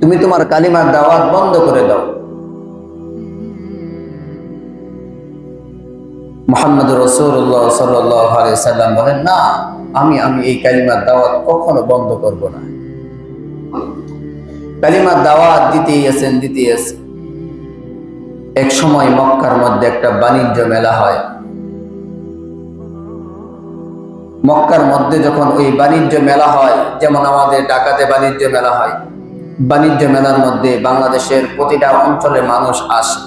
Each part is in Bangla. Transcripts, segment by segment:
তুমি তোমার কালিমার দাওয়াত বন্ধ করে দাও। মোহাম্মদ রসুল্লাহ সাল্লাম বলেন, না, আমি আমি এই কালিমার দাওয়াত কখনো বন্ধ করব না। কালিমার দাওয়াত দিতেই আছেন দিতেই আছেন। এক সময় মক্কার মধ্যে একটা বাণিজ্য মেলা হয়। মক্কার মধ্যে যখন ওই বাণিজ্য মেলা হয়, যেমন আমাদের ঢাকাতে বাণিজ্য মেলা হয় বাণিজ্য মেলার মধ্যে বাংলাদেশের প্রতিটা অঞ্চলের মানুষ আসে।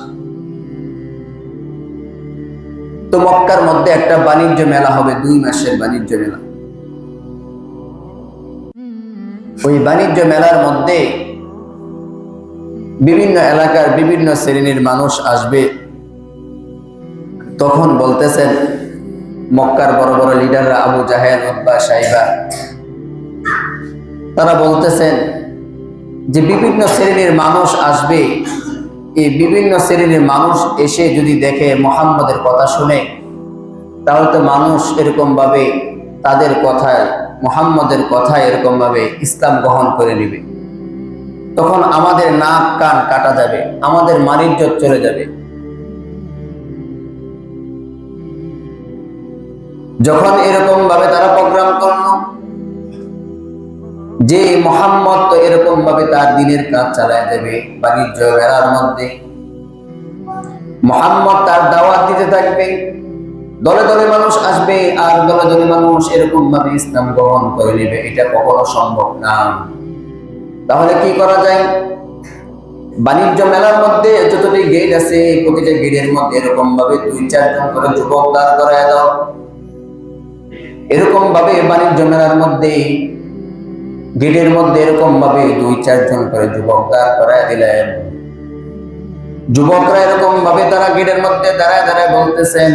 তো মক্কার মধ্যে একটা বাণিজ্য মেলা হবে, দুই মাসের বাণিজ্য মেলা। ওই বাণিজ্য মেলার মধ্যে বিভিন্ন এলাকার বিভিন্ন শ্রেণির মানুষ আসবে। তখন বলতেছেন, মক্কার বড় বড় লিডাররা আবু জাহেদ উদ্বা সাইবা, তারা বলতেছেন যে বিভিন্ন শ্রেণির মানুষ আসবে, এই বিভিন্ন শ্রেণির মানুষ এসে যদি দেখে মোহাম্মদের কথা শুনে, তাহলে তো মানুষ এরকমভাবে তাদের কথায়, মোহাম্মদের কথায় এরকমভাবে ইসলাম গ্রহণ করে নেবে। তখন আমাদের নাক কান কাটা যাবে, আমাদের মানিজ্য চলে যাবে। যখন এরকম ভাবে তারা প্রোগ্রাম করল যে মোহাম্মদ তো এরকম ভাবে তার দিনের কাজ চালায় দেবে বাণিজ্য মেলার মধ্যে। মোহাম্মদ তার দাওয়াত দিতে থাকবে। দলে দলে মানুষ আসবে আর দলে দলে মানুষ এরকম ভাবে ইসলাম গ্রহণ করে নেবে, এটা কখনো সম্ভব না। তাহলে কি করা যায়? বাণিজ্য মেলার মধ্যে যতটি গেট আছে, প্রতিটা গেটের মধ্যে এরকম ভাবে দুই চারজন করে যুবক দাঁড় করায় দাও। এরকম ভাবে বাণিজ্য মেলার মধ্যে গেটের মধ্যে এরকম ভাবে দুই, চারজন করে যুবক দাঁড় করায় দিলেন। যুবকরা এরকম ভাবে তারা গেটের মধ্যে দাঁড়ায় দাঁড়ায় বলতেছেন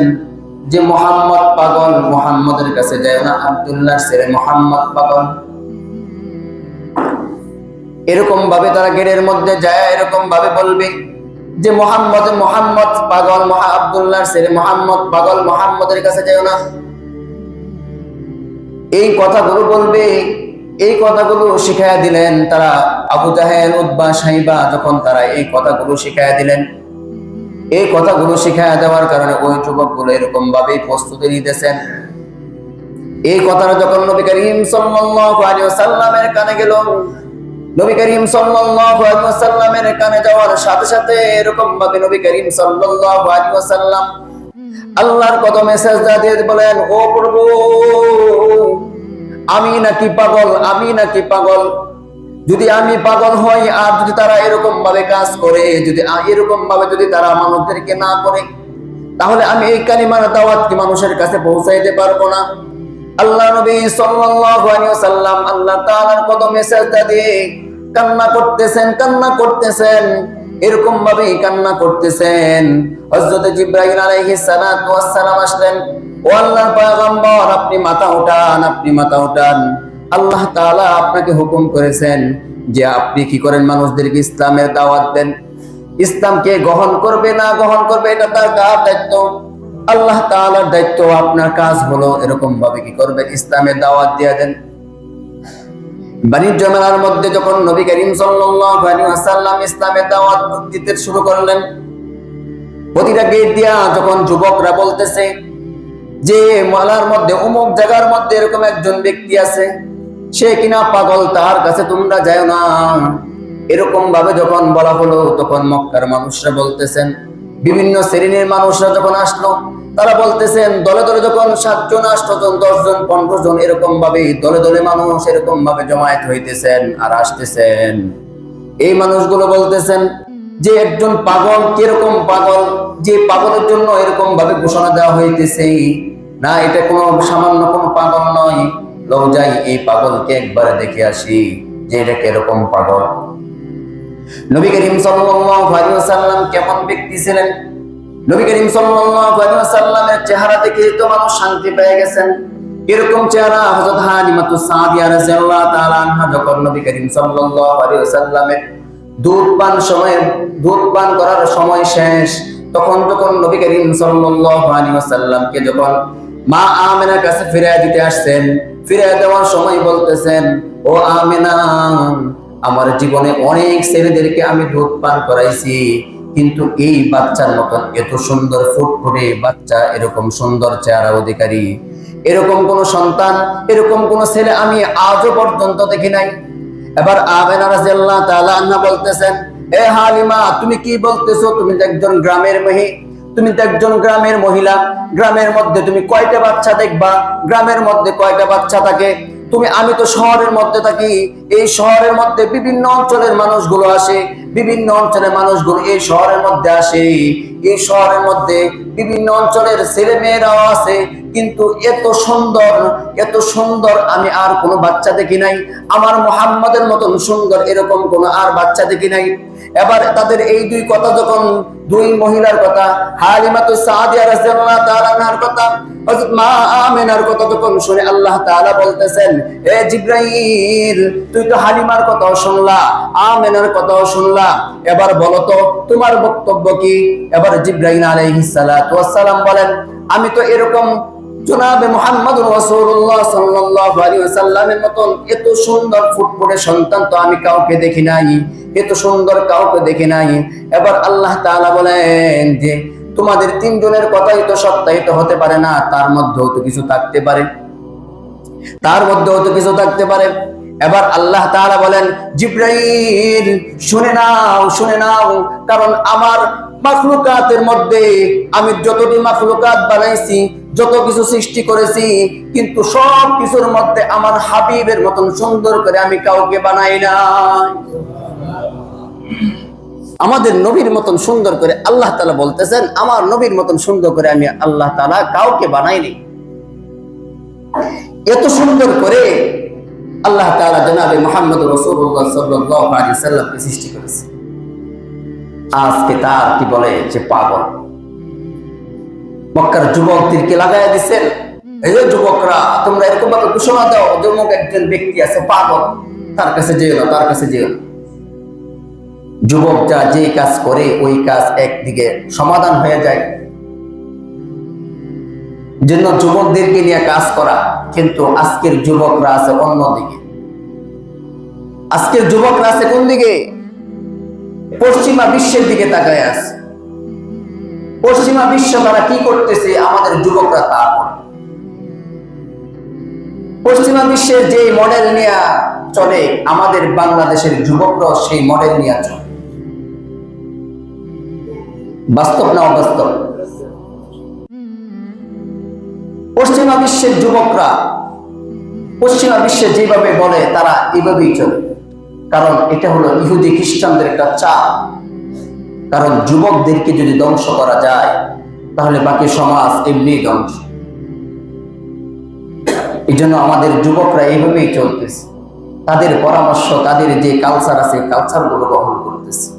যে, মোহাম্মদ পাগল, মোহাম্মদের কাছে যায় না আবদুল্লাহ ছেলে মোহাম্মদ পাগল। এরকম ভাবে তারা গেটের মধ্যে যায় এরকম ভাবে বলবে যে, মোহাম্মদ মোহাম্মদ পাগল, মহা আবদুল্লাহ ছেলে মোহাম্মদ পাগল, মোহাম্মদের কাছে যায় না। এই কথাগুলো বলবে এই কথাগুলো শিখাইয়া দিলেন তারা আবু জাহেল উদ্বা সাহিবা যখন তারা এই কথাগুলো শিখাইয়া দিলেন। এই কথাগুলো শিখাইয়া দেওয়ার কারণে ওই যুবকগুলো এরকম ভাবে প্রস্তুতি নিতেছেন। এই কথাটা যখন নবী করিম সাল্লাল্লাহু আলাইহি ওয়াসাল্লামের কানে গেল, নবী করিম সাল্লাল্লাহু আলাইহি ওয়াসাল্লামের কানে যাওয়ার সাথে সাথে এরকম ভাবে নবী করিম সাল্লাল্লাহু আলাইহি ওয়াসাল্লাম আল্লাহর কদমে সেজদা দিয়ে বলেন, ও প্রভু আমি নাকি পাগল, আমি নাকি পাগল? যদি আমি পাগল হই, আর যদি তারা এরকম ভাবে কাজ করে, যদি এরকম ভাবে যদি তারা মানুষদেরকে না করে, তাহলে আমি এই কালিমার দাওয়াত কি মানুষের কাছে পৌঁছাইতে পারব না? আল্লাহ নবী সাল্লাল্লাহু আলাইহি ওয়াসাল্লাম আল্লাহ তাআলার কদমে সেজদা দিয়ে কান্না করতেছেন কান্না করতেছেন। এরকম ভাবে কান্না করতেছেন। হযরত জিবরাইল আলাইহিস সালাতু ওয়াস সালাম আসলেন ও আল্লাহর পয়গম্বর, আপনি মাথা উঠান, আপনি মাথা উঠান। আল্লাহ তাআলা আপনাকে হুকুম করেছেন যে আপনি কি করেন মানুষদেরকে ইসলামের দাওয়াত দেন। ইসলামকে গ্রহণ করবে না গ্রহণ করবে, এটা তার কার দায়িত্ব। আল্লাহ তাআলার দায়িত্ব, আপনার কাজ হলো এরকম ভাবে কি করবেন? ইসলামের দাওয়াত দিয়ে দেন। বাণিজ্য মেলার মধ্যে যখন নবী করিম ওয়াসাল্লাম ইসলামের দাওয়াত দিতে শুরু করলেন, প্রতিটা গেট দিয়া যখন যুবকরা বলতেছে যে মালার মধ্যে, অমুক জায়গার মধ্যে এরকম একজন ব্যক্তি আছে, সে কিনা পাগল তার কাছে তোমরা যাও না। এরকম ভাবে যখন বলা হলো, তখন মক্কার মানুষরা বলতেছেন, বিভিন্ন শ্রেণির মানুষরা যখন আসলো, তারা বলতেছেন, দলে দলে যখন সাতজন আটজন, দশজন পনেরো জন এরকম ভাবে দলে দলে মানুষ এরকম ভাবে জমায়েত হইতেছেন আর আসতেছেন। এই মানুষগুলো বলতেছেন যে একজন পাগল, কীরকম পাগল, যে পাগলের জন্য এরকম ভাবে ঘোষণা দেওয়া হইতেছে। না, এটা কোনো সামান্য কোনো পাগল নয়। লও যাই এই পাগলকে একবারে দেখে আসি যে এটা কীরকম পাগল। নবী করিম সাল্লাল্লাহু আলাইহি ওয়াসাল্লাম কেমন ব্যক্তি ছিলেন? নবী করিম সাল্লাল্লাহু আলাইহি ওয়াসাল্লামের চেহারা দেখে তো মানুষ শান্তি পেয়ে গেছেন। এরকম চেহারা? হযরত হালিমাতু সাদিয়া রাদিয়াল্লাহু তাআলা আনহা যখন নবী করিম সাল্লাল্লাহু আলাইহি ওয়াসাল্লামের দুধ পান সময়, দুধ পান করার সময় শেষ। তখন তখন নবী করিম সাল্লাল্লাহু আলাইহি ওয়াসাল্লামকে যখন মা আমেনার কাছে ফিরিয়ে দিতে আসছেন ফিরে দেওয়ার সময় বলতেছেন, ও আমেনা, আমার জীবনে অনেক ছেলেদেরকে আমি দুধ পান করাইছি, কিন্তু এই বাচ্চার মতন এত সুন্দর ফুটফুটে বাচ্চা, এরকম সুন্দর চেহারা অধিকারী, এরকম কোন সন্তান, এরকম কোন ছেলে আমি আজও পর্যন্ত দেখি নাই। এবার আবেনা রাজিয়াল্লাহ তাআলা আন্না বলতেছেন, এ হালিমা, তুমি কি বলতেছো? তুমি তো একজন গ্রামের মেয়ে তুমি তো একজন গ্রামের মহিলা, গ্রামের মধ্যে তুমি কয়টা বাচ্চা দেখবা? গ্রামের মধ্যে কয়টা বাচ্চা থাকে? তুমি, আমি তো শহরের মধ্যে থাকি, এই শহরের মধ্যে বিভিন্ন অঞ্চলের মানুষগুলো আসে, বিভিন্ন অঞ্চলের মানুষগুলো এই শহরের মধ্যে আসে, এই শহরের মধ্যে বিভিন্ন অঞ্চলের ছেলে মেয়েরাও আছে কিন্তু এত সুন্দর এত সুন্দর আমি আর কোনো বাচ্চা দেখি নাই। আমার মোহাম্মদের মতন সুন্দর এরকম কোনো আর বাচ্চা দেখি নাই। এবার তাদের এই দুই কথা যখন, দুই মহিলার কথা রাদিয়াল্লাহু তাআলা কথা মা কথা যখন শুনে আল্লাহ বলতেছেন, এ তুই তো হালিমার কথাও শুনলা কথাও শুনলা। এবার তো, তোমার বক্তব্য কি? এবার জিব্রাইল আলাইহিস সালাম বলেন, আমি তো এরকম জনাবে মোহাম্মদ এত সুন্দর সন্তান তো আমি কাউকে দেখি নাই, এত সুন্দর কাউকে দেখি নাই। এবার আল্লাহ তাআলা বলেন যে, তোমাদের তিনজনের কথাই তো সত্যায়িত হতে পারে না, তার মধ্যেও তো কিছু থাকতে পারে। তার মধ্যেও তো কিছু থাকতে পারে। এবার আল্লাহ তাআলা বলেন, জিব্রাইল, শুনে নাও শুনে নাও, কারণ আমার মাখলুকাতের মধ্যে আমি যতটি মাখলুকাত বানাইছি, যত কিছু সৃষ্টি করেছি, কিন্তু সব কিছুর মধ্যে আমার হাবিবের মতন সুন্দর করে আমি কাউকে বানাই নাই। আমাদের নবীর মতন সুন্দর করে আল্লাহ তালা বলতেছেন, আমার নবীর মতন সুন্দর করে আমি আল্লাহ তালা কাউকে বানাইনি। এত সুন্দর করে আল্লাহ তাআলা জনাবে মুহাম্মদ সাল্লামকে সৃষ্টি করেছে। আজকে তার কি বলে যে পাগল। মক্কার যুবকদেরকে লাগাইয়া দিচ্ছেন এই যুবকরা, তোমরা এরকম ভাবে ঘোষণা দাও যমুক একজন ব্যক্তি আছে পাগল। তার কাছে যেও না, তার কাছে যেও না। যুবক যা যে কাজ করে, ওই কাজ একদিকে সমাধান হয়ে যায় জন্য যুবকদেরকে নিয়ে কাজ করা, কিন্তু আজকের যুবকরা আছে অন্যদিকে আজকের যুবকরা আছে কোন দিকে? পশ্চিমা বিশ্বের দিকে তাকায় আছে। পশ্চিমা বিশ্ব তারা কি করতেছে? আমাদের যুবকরা তা করে। পশ্চিমা বিশ্বের যে মডেল নিয়ে চলে, আমাদের বাংলাদেশের যুবকরা সেই মডেল নিয়ে চলে। বাস্তব না অবাস্তব? পশ্চিমা বিশ্বের যুবকরা, পশ্চিমা বিশ্বে যেভাবে বলে, তারা এভাবেই চলে। কারণ এটা হলো ইহুদি খ্রিস্টানদের একটা চাপ। কারণ যুবকদেরকে যদি ধ্বংস করা যায়, তাহলে বাকি সমাজ এমনি ধ্বংস। এই জন্য আমাদের যুবকরা এইভাবেই চলতেছে। তাদের পরামর্শ, তাদের যে কালচার আছে কালচারগুলো গ্রহণ করতেছে।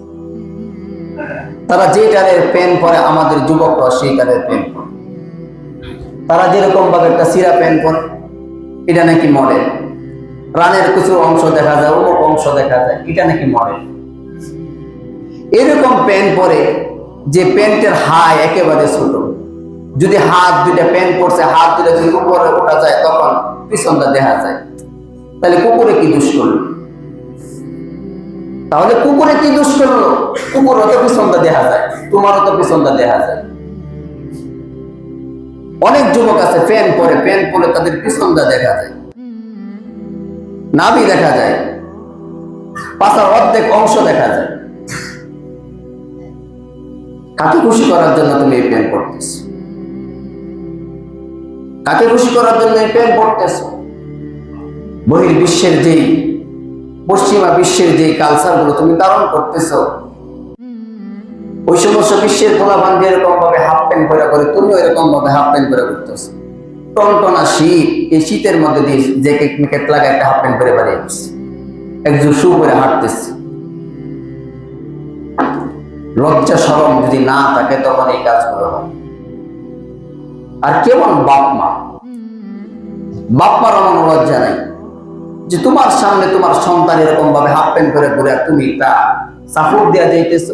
তারা যে কালের প্যান পরে আমাদের যুবকরা সেই কালের প্যান পরে তারা যেরকম ভাবে একটা সিরা প্যান পরে, এটা নাকি মডেল রানের কিছু অংশ দেখা যায়, অমুক অংশ দেখা যায়, এটা নাকি মডেল এরকম প্যান্ট পরে যে প্যান্টের হাই একেবারে ছোট। যদি হাত দুইটা প্যান্ট পরছে হাত দুইটা যদি উপরে ওঠা যায়, তখন পিছনটা দেখা যায়। তাহলে কুকুরে কি দুষ করল? তাহলে কুকুরে কি দুষ করল? কুকুরও তো পিছনটা দেখা যায়, তোমারও তো পিছনটা দেখা যায়। অনেক যুবক আছে প্যান পরে প্যান পরে তাদের পিছনটা দেখা যায়। নাভি দেখা যায়। পাশার অর্ধেক অংশ দেখা যায়। কাকে খুশি করার জন্য তুমি এই প্যান পড়তেছ কাকে খুশি করার জন্য এই প্যান পড়তেছ বহির বিশ্বের যেই, পশ্চিমা বিশ্বের যে কালচারগুলো তুমি ধারণ করতেছ ওই সমস্ত বিশ্বের পোলাপান যেরকম ভাবে হাফ প্যান্ট করে করে, তুমিও এরকম ভাবে হাফ প্যান্ট করে করতেছ। টনটনা শীত, এই শীতের মধ্যে দিয়ে জ্যাকেট মেকেট লাগা একটা হাফ প্যান্ট করে বাড়িয়ে দিচ্ছে একজন শু করে হাঁটতেছে। লজ্জা সরম যদি না থাকে, তখন এই কাজগুলো হয়। আর কেমন বাপ মা? বাপ মার এমন লজ্জা নাই। যে তোমার সামনে তোমার সন্তান এরকম ভাবে হাফ প্যান্ট করে ঘুরে তুমি তা সাপোর্ট দেওয়া যাইতেছ।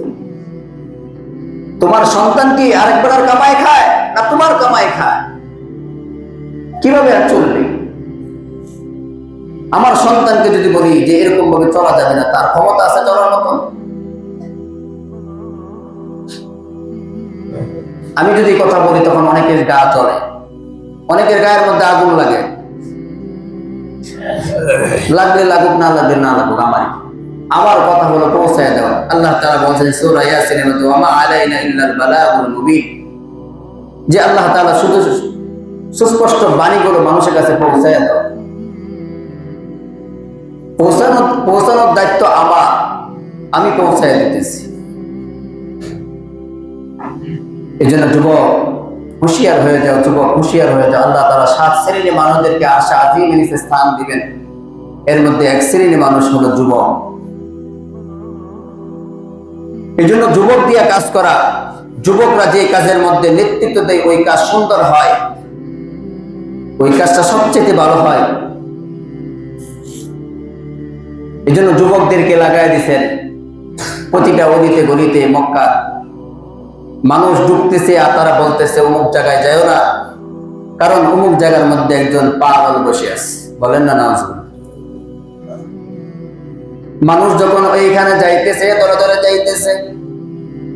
তোমার সন্তান কি আরেকবার আর কামাই খায় না তোমার কামাই খায়? কীভাবে আর চলবে? আমার সন্তানকে যদি বলি যে এরকম ভাবে চলা যাবে না, তার ক্ষমতা আছে চলার মতন আমি যদি কথা বলি, তখন অনেকের গা চলে অনেকের গায়ের মধ্যে আগুন লাগে। লাগলে লাগুক, না লাগলে না লাগুক, আমারই। আমার কথা হলো পৌঁছায় দেওয়া। আল্লাহ তাআলা বলছেন, সূরা ইয়াসিনের মধ্যে ইল্লাল বালাগুল মুবিন। যে আল্লাহ তাআলা শুধু সুস্পষ্ট মানুষের কাছে পৌঁছায় দেওয়া পৌঁছানো পৌঁছানোর দায়িত্ব আমার। আমি পৌঁছায় দিতেছি। এই জন্য যুবক, হুঁশিয়ার হয়ে যাও, যুবক, হুঁশিয়ার হয়ে যাও। আল্লাহ তারা সাত শ্রেণির মানুষদেরকে আশা আজিম স্থান দিবেন। এর মধ্যে এক শ্রেণির মানুষ হলো যুবক। এই জন্য যুবক দিয়ে কাজ করা, যুবকরা যে কাজের মধ্যে নেতৃত্ব দেয়, ওই কাজ সুন্দর হয়। ওই কাজটা সবচেয়ে ভালো হয়। এই জন্য যুবকদেরকে লাগাই দিছেন, প্রতিটা অলিতে গলিতে মক্কা। মানুষ ডুবতেছে আর তারা বলতেছে, অমুক জায়গায় যাও না। কারণ অমুক জায়গার মধ্যে একজন পাগল বসে আছে। বলেন না না মানুষ যখন এইখানে যাইতেছে ধরে ধরে যাইতেছে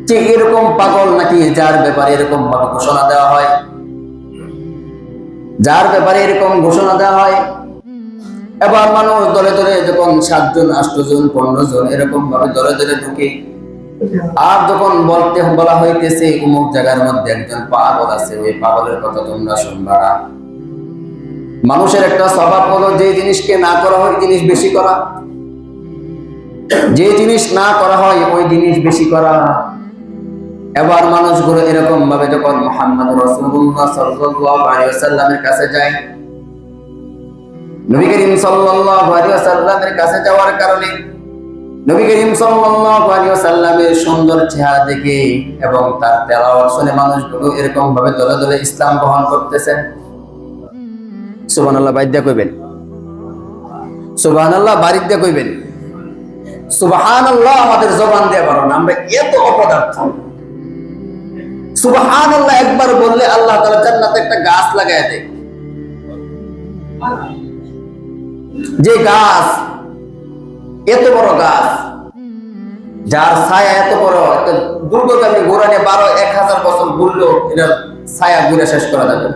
ঠিক এরকম পাগল নাকি, যার ব্যাপারে এরকম ভাবে ঘোষণা দেওয়া হয়? যার ব্যাপারে এরকম ঘোষণা দেওয়া হয়? এবার মানুষ দলে দলে যখন সাতজন, আটজন পনেরো জন এরকম ভাবে দলে দলে ঢুকে, আর যখন বলতে, বলা হইতেছে অমুক জায়গার মধ্যে একজন পাগল আছে, ওই পাগলের কথা তোমরা শুনবা না। মানুষের একটা স্বভাব হলো, যে জিনিসকে না করা হয় জিনিস বেশি করা। যে জিনিস না করা হয়, ওই জিনিস বেশি করা এবার মানুষগুলো এরকম ভাবে যখন মোহাম্মদ রসুল্লাহ কাছে যায়, নবী করিম সাল্লাল্লাহু কাছে যাওয়ার কারণে নবী করিম সুন্দর চেহারা দেখে এবং তার তেলাওয়াত শুনে মানুষগুলো এরকম ভাবে দলে দলে ইসলাম গ্রহণ করতেছেন সুবহানাল্লাহ বাইদ্যা কইবেন? সুবহানাল্লাহ, বাড়িতে কইবেন? সুবহানাল্লাহ আমাদের জবান দিয়ে পারো না আমরা এত অপদার্থ। সুবহানাল্লাহ একবার বললে আল্লাহ তাআলা জান্নাতে একটা গাছ লাগায় দেয়। যে গাছ, এত বড় গাছ, যার ছায়া এত বড় বারো, এক হাজার বছর ঘুরলো এটা ছায়া ঘুরে শেষ করা যাবে।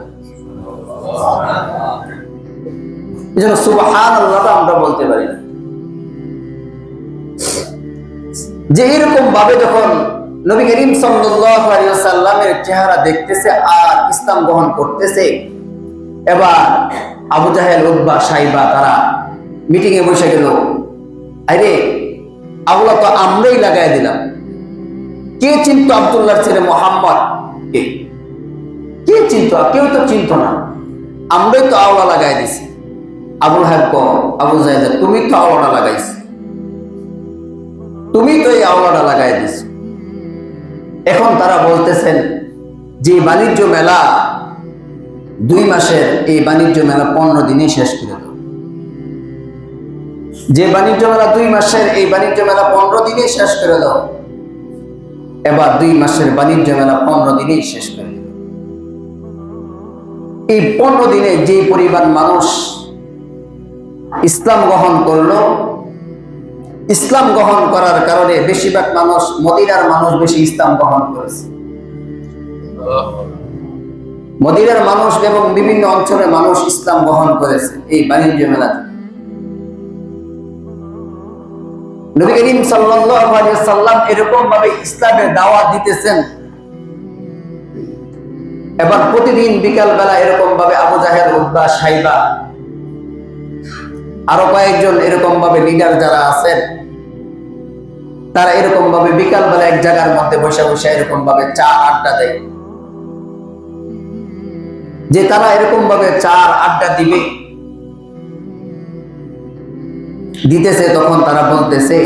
এই জন্য সুবহান আমরা বলতে পারি না। যে এরকম ভাবে যখন নবী করিম ওয়াসাল্লামের চেহারা দেখতেছে আর ইসলাম গ্রহণ করতেছে, এবার আবু জাহেল উদ্বা সাইবা তারা মিটিং এ বসে গেল। আরে আল্লাহ তো আমরাই লাগাই দিলাম। কে চিন্ত আব্দুল্লাহর ছেলে মোহাম্মদ? কে? কে চিন্ত? কেউ তো চিন্ত না। আমরাই তো আওলা লাগাই দিছি। আবুল হাব আবু জাহেদ তুমি তো আওলাটা লাগাইছি। তুমি তো এই আওলাটা লাগাই দিছ। এখন তারা বলতেছেন, যে বাণিজ্য মেলা দুই মাসের, এই বাণিজ্য মেলা পনেরো দিনে শেষ করে দেব যে বাণিজ্য মেলা দুই মাসের, এই বাণিজ্য মেলা পনেরো দিনেই শেষ করে দাও। এবার দুই মাসের বাণিজ্য মেলা পনেরো দিনেই শেষ করে দিল এই পনেরো দিনে যে পরিমাণ মানুষ ইসলাম গ্রহণ করল ইসলাম গ্রহণ করার কারণে বেশিরভাগ মানুষ মদিনার মানুষ বেশি ইসলাম গ্রহণ করেছে। মদিনার মানুষ এবং বিভিন্ন অঞ্চলের মানুষ ইসলাম গ্রহণ করেছে এই বাণিজ্য মেলাতে। নবী করিম এরকম ভাবে ইসলামের দাওয়াত দিতেছেন। এবার প্রতিদিন বিকাল বেলা এরকম ভাবে আবু জাহেল উদ্বা সাইবা আরও কয়েকজন এরকম ভাবে লিডার যারা আছেন, তারা এরকম ভাবে বিকাল বেলা এক জায়গার মধ্যে বসে বসে এরকম ভাবে চা আড্ডা দেয়। যে তারা এরকম ভাবে চার আড্ডা দিবে, দিতেছে তখন তারা বলতেছে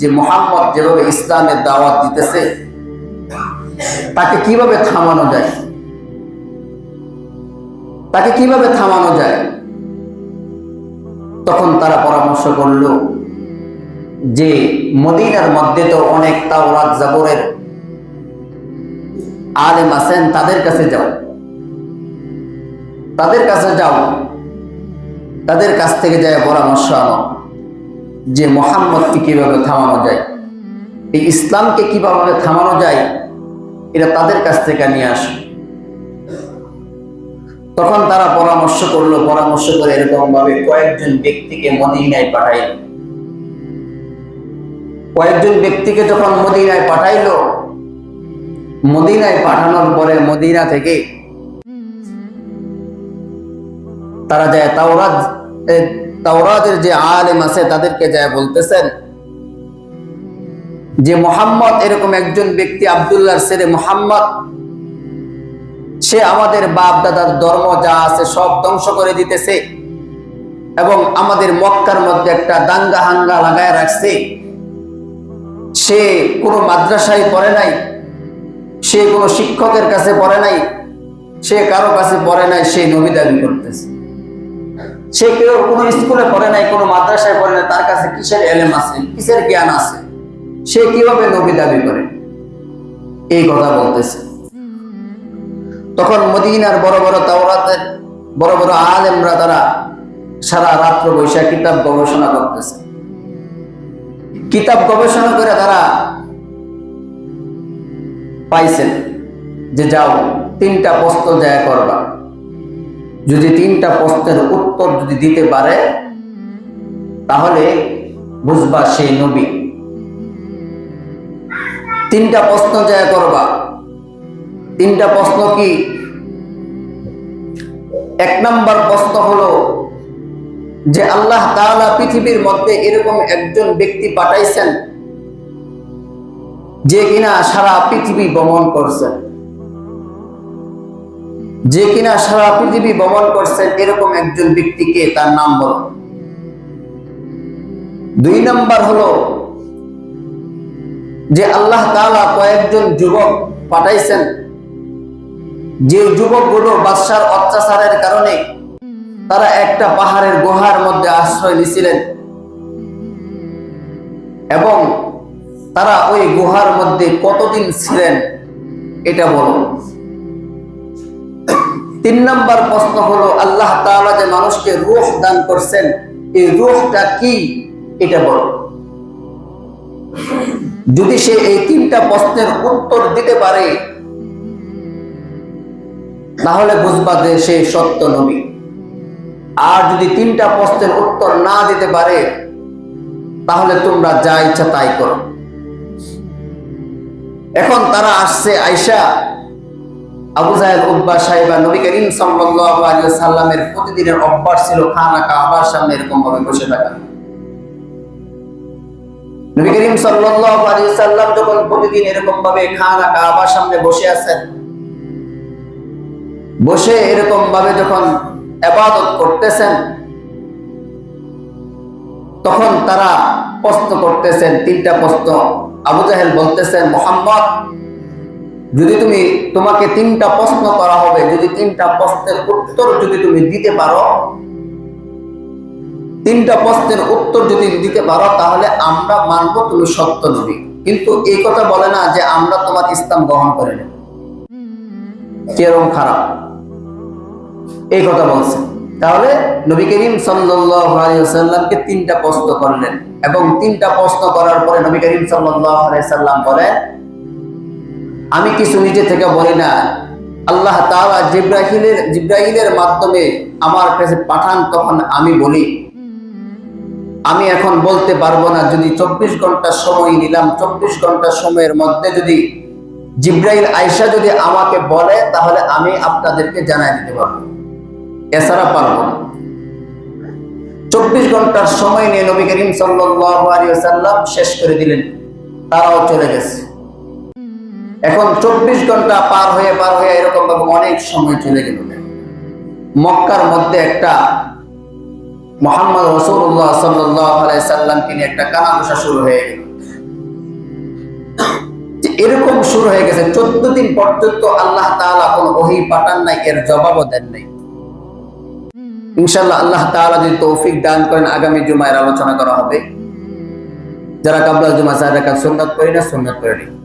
যে মোহাম্মদ যেভাবে ইসলামের দাওয়াত দিতেছে, তাকে কীভাবে থামানো যায়? তাকে কীভাবে থামানো যায়? তখন তারা পরামর্শ করল যে মদিনার মধ্যে তো অনেক তাওরাত, জাবরের আলেম আছেন, তাদের কাছে যাও। তাদের কাছে যাও। তাদের কাছ থেকে যায় পরামর্শ আনো যে মোহাম্মদকে কীভাবে থামানো যায়। এই ইসলামকে কীভাবে থামানো যায়, এটা তাদের কাছ থেকে নিয়ে আসো। তখন তারা পরামর্শ করল পরামর্শ করে এরকম ভাবে কয়েকজন ব্যক্তিকে মদিনায় পাঠাইল। কয়েকজন ব্যক্তিকে যখন মদিনায় পাঠাইলো মদিনায় পাঠানোর পরে মদিনা থেকে তারা যায় তাওরাত এ, তাওরাতের যে আলেম আছে তাদেরকে যায় বলতেছেন যে মোহাম্মদ এরকম একজন ব্যক্তি আবদুল্লাহর ছেলে মোহাম্মদ সে আমাদের বাপ দাদার ধর্ম যা আছে সব ধ্বংস করে দিতেছে। এবং আমাদের মক্কার মধ্যে একটা দাঙ্গা হাঙ্গা লাগায় রাখছে। সে কোনো মাদ্রাসায় পড়ে নাই, সে কোনো শিক্ষকের কাছে পড়ে নাই, সে কারও কাছে পড়ে নাই, সে নবী দাবি করতেছে। সে কেউ কোনো স্কুলে পড়ে নাই, কোনো মাদ্রাসায় পড়ে নাই, তার কাছে কিসের এলেম আছে, কিসের জ্ঞান আছে? সে কীভাবে নবী দাবি করে? এই কথা বলতেছে। তখন মদিনার বড় বড় তাওরাতের বড় বড় আলেমরা তারা সারা রাত্র বৈশা কিতাব গবেষণা করতেছে। কিতাব গবেষণা করে তারা পাইছেন যে যাও, তিনটা প্রশ্ন জয় করবা। যদি তিনটা প্রশ্নের উত্তর যদি দিতে পারে, তাহলে বুঝবা সেই নবী। তিনটা প্রশ্ন জয় করবা। তিনটা প্রশ্ন কি? এক নম্বর প্রশ্ন হলো যে আল্লাহ তাআলা পৃথিবীর মধ্যে এরকম একজন ব্যক্তি পাঠাইছেন যে কিনা সারা পৃথিবী ভ্রমণ করছেন যে কিনা সারা পৃথিবী ভ্রমণ করছেন এরকম একজন ব্যক্তিকে তার নাম বলো। দুই নাম্বার হলো যে আল্লাহ তাআলা কয়েকজন যুবক পাঠাইছেন যে যুবকগুলো বাদশার অত্যাচারের কারণে তারা একটা পাহাড়ের গুহার মধ্যে আশ্রয় নিছিলেন এবং তারা ওই গুহার মধ্যে কতদিন ছিলেন এটা বলো তিন নম্বর প্রশ্ন হলো, আল্লাহ তাআলা যে মানুষকে রূহ দান করছেন, এই রূহটা কি? এটা বলো যদি সে এই তিনটা প্রশ্নের উত্তর দিতে পারে তাহলে বুঝবা যে সে সত্য নবী। আর যদি তিনটা প্রশ্নের উত্তর না দিতে পারে, তাহলে তোমরা যা ইচ্ছা তাই করো। এখন তারা আসছে আয়সা আবু জাহেদ উব্বা সাহেবা নবী করিম সাল্লামের প্রতিদিনের অভ্যাস ছিল খানা কাবার সামনে এরকম ভাবে বসে থাকা। নবী করিম সাল্লাল্লাহু আলাইহি সাল্লাম যখন প্রতিদিন এরকম ভাবে খানা কাবার সামনে বসে আছেন বসে এরকম ভাবে যখন এবাদত করতেছেন, তখন তারা প্রশ্ন করতেছেন, তিনটা প্রশ্ন। আবু জাহেল বলতেছেন, মোহাম্মদ, যদি তুমি, তোমাকে তিনটা প্রশ্ন করা হবে, যদি তিনটা প্রশ্নের উত্তর যদি তুমি দিতে পারো, তিনটা প্রশ্নের উত্তর যদি দিতে পারো, তাহলে আমরা মানবো তুমি সত্য নবী। কিন্তু এই কথা বলে না যে আমরা তোমার ইসলাম গ্রহণ করে নেব কীরকম খারাপ। এই কথা বলছে। তাহলে নবী করিম সাল্লামকে তিনটা প্রশ্ন করলেন এবং তিনটা প্রশ্ন করার পরে নবী করিম সাল্লাম বলেন, আমি কিছু নিজে থেকে বলি না। আল্লাহ তাআলা জিব্রাহিলের জিব্রাহিলের মাধ্যমে আমার কাছে পাঠান তখন আমি বলি। আমি এখন বলতে পারব না। যদি চব্বিশ ঘণ্টা সময় নিলাম, চব্বিশ ঘণ্টা সময়ের মধ্যে যদি জিব্রাইল আয়সা যদি আমাকে বলে, তাহলে আমি আপনাদেরকে জানাই দিতে পারব। এছাড়া পারব না। চব্বিশ ঘণ্টার সময় নিয়ে নবী করিম সাল্লাম শেষ করে দিলেন। তারাও চলে গেছে। এখন চব্বিশ ঘণ্টা পার হয়ে পার হয়ে এরকম ভাবে অনেক সময় চলে গেল। মক্কার মধ্যে একটা মোহাম্মদ রসুল্লাহ সাল্লাম তিনি একটা কানাঘোষা শুরু হয়ে গেল। এরকম শুরু হয়ে গেছে। চোদ্দ দিন পর্যন্ত আল্লাহ তাআলা কোন ওহি পাঠান নাই, এর জবাবও দেন নাই। ইনশাল্লাহ আল্লাহ তাআলা যদি তৌফিক দান করেন, আগামী জুমায়ের আলোচনা করা হবে। যারা কাবলা জুমা যারা সুন্নাত করি না, সুন্নাত করে